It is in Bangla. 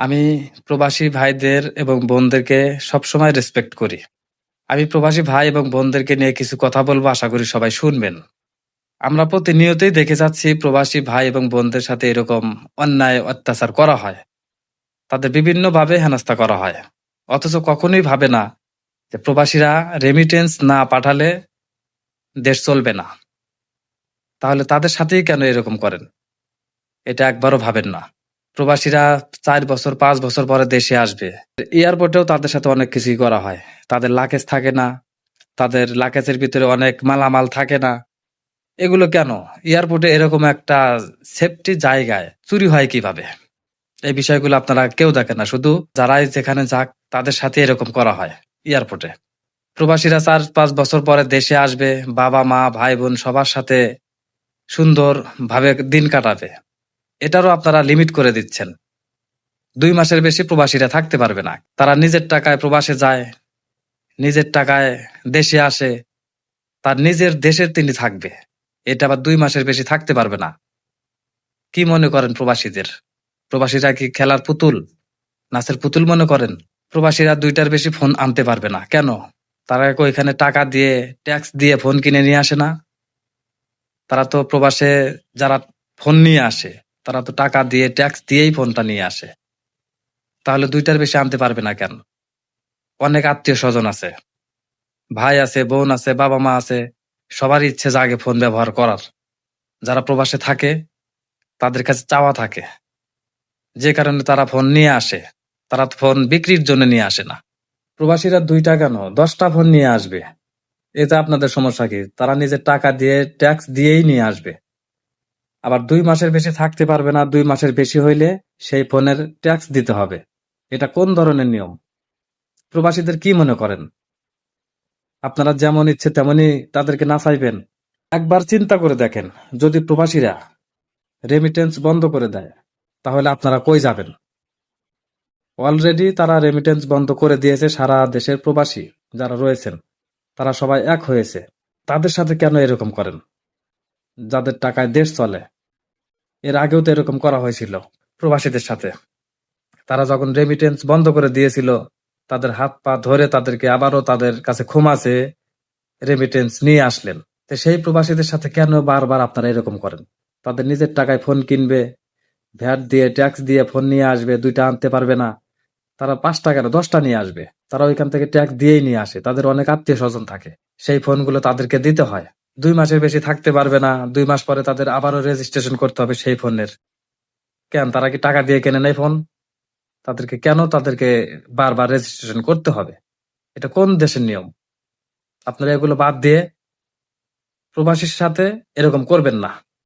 আমি প্রবাসী ভাইদের এবং বোনদেরকে সবসময় রেসপেক্ট করি। আমি প্রবাসী ভাই এবং বোনদেরকে নিয়ে কিছু কথা বলব, আশা করি সবাই শুনবেন। আমরা প্রতিনিয়তই দেখে যাচ্ছি প্রবাসী ভাই এবং বোনদের সাথে এরকম অন্যায় অত্যাচার করা হয়। তাদের বিভিন্নভাবে হেনস্থা করা হয়। অথচ কখনোই ভাবে না যে প্রবাসীরা রেমিটেন্স না পাঠালে দেশ চলবে না। তাহলে তাদের সাথেই কেন এরকম করেন? এটা একবারও ভাবেন না। প্রবাসীরা চার বছর, পাঁচ বছর পরে দেশে আসবে। এয়ারপোর্টেও তাদের সাথে অনেক কিছুই করা হয়। তাদের লাকেজ থাকে না। তাদের লাকেজের ভিতরে অনেক মালামাল থাকে না। এগুলো কেন? এয়ারপোর্টে এরকম একটা সেফটি জায়গায় চুরি হয় কীভাবে? এই বিষয়গুলো আপনারা কেউ দেখেন না। শুধু যারাই যেখানে যাক, তাদের সাথে এরকম করা হয় এয়ারপোর্টে। প্রবাসীরা চার, পাঁচ বছর পরে দেশে আসবে। বাবা, মা, ভাই, বোন সবার সাথে সুন্দর ভাবে দিন কাটাবে। এটারও আপনারা লিমিট করে দিচ্ছেন। দুই মাসের বেশি প্রবাসীরা থাকতে পারবে না। তারা নিজের টাকায় প্রবাসে যায়, নিজের টাকায় দেশে আসে, তার নিজের দেশের তিনি থাকবে। এটা আবার দুই মাসের বেশি থাকতে পারবে না। কি মনে করেন প্রবাসীদের? প্রবাসীরা কি খেলার পুতুল? নাচের পুতুল মনে করেন? প্রবাসীরা দুইটার বেশি ফোন আনতে পারবে না। কেন? তারা এখানে টাকা দিয়ে ট্যাক্স দিয়ে ফোন কিনে নিয়ে আসে না? তারা তো প্রবাসে যারা ফোন নিয়ে আসে তারা তো টাকা দিয়ে ট্যাক্স দিয়েই ফোনটা নিয়ে আসে। তাহলে দুইটার বেশি আনতে পারবে না কেন? অনেক আত্মীয় স্বজন আছে। ভাই আছে, বোন আছে বাবা মা আছে সবারই ইচ্ছে জাগে ফোন ব্যবহার করার। যারা প্রবাসে থাকে, তাদের কাছে চাওয়া থাকে। যে কারণে তারা ফোন নিয়ে আসে। তারা ফোন বিক্রির জন্য নিয়ে আসে না। প্রবাসীরা দুইটা কেন? দশটা ফোন নিয়ে আসবে। এতে আপনাদের সমস্যা কি? তারা নিজের টাকা দিয়ে ট্যাক্স দিয়েই নিয়ে আসবে। আবার দুই মাসের বেশি থাকতে পারবে না, দুই মাসের বেশি হইলে সেই ফোনের ট্যাক্স দিতে হবে। এটা কোন ধরনের নিয়ম? প্রবাসীদের কি মনে করেন? আপনারা যেমন ইচ্ছে তেমনই তাদেরকে না চাইবেন। একবার চিন্তা করে দেখেন, যদি প্রবাসীরা রেমিটেন্স বন্ধ করে দেয়, তাহলে আপনারা কই যাবেন? অলরেডি তারা রেমিটেন্স বন্ধ করে দিয়েছে সারা দেশের প্রবাসী যারা রয়েছেন, তারা সবাই এক হয়েছে। তাদের সাথে কেন এরকম করেন? যাদের টাকায় দেশ চলে এর আগেও তো এরকম করা হয়েছিল প্রবাসীদের সাথে। তারা যখন রেমিটেন্স বন্ধ করে দিয়েছিল, তাদের হাত পা ধরে তাদেরকে আবারও তাদের কাছে ক্ষমাছে রেমিটেন্স নিয়ে আসলেন। তো সেই প্রবাসীদের সাথে কেন বারবার আপনারা এরকম করেন? তাদের নিজের টাকায় ফোন কিনবে, ভ্যাট দিয়ে ট্যাক্স দিয়ে ফোন নিয়ে আসবে, দুইটা আনতে পারবে না। তারা পাঁচটা কেন? দশটা নিয়ে আসবে। তারা ওইখান থেকে ট্যাক্স দিয়েই নিয়ে আসে। তাদের অনেক আত্মীয় স্বজন থাকে। সেই ফোনগুলো তাদেরকে দিতে হয়। দুই মাসের বেশি থাকতে পারবে না, দুই মাস পরে তাদের আবারও রেজিস্ট্রেশন করতে হবে সেই ফোনের। কেন, তারা কি টাকা দিয়ে কেনে নেয় ফোন? তাদেরকে কেন তাদেরকে বারবার রেজিস্ট্রেশন করতে হবে? এটা কোন দেশের নিয়ম? আপনারা এগুলো বাদ দিয়ে প্রবাসীর সাথে এরকম করবেন না।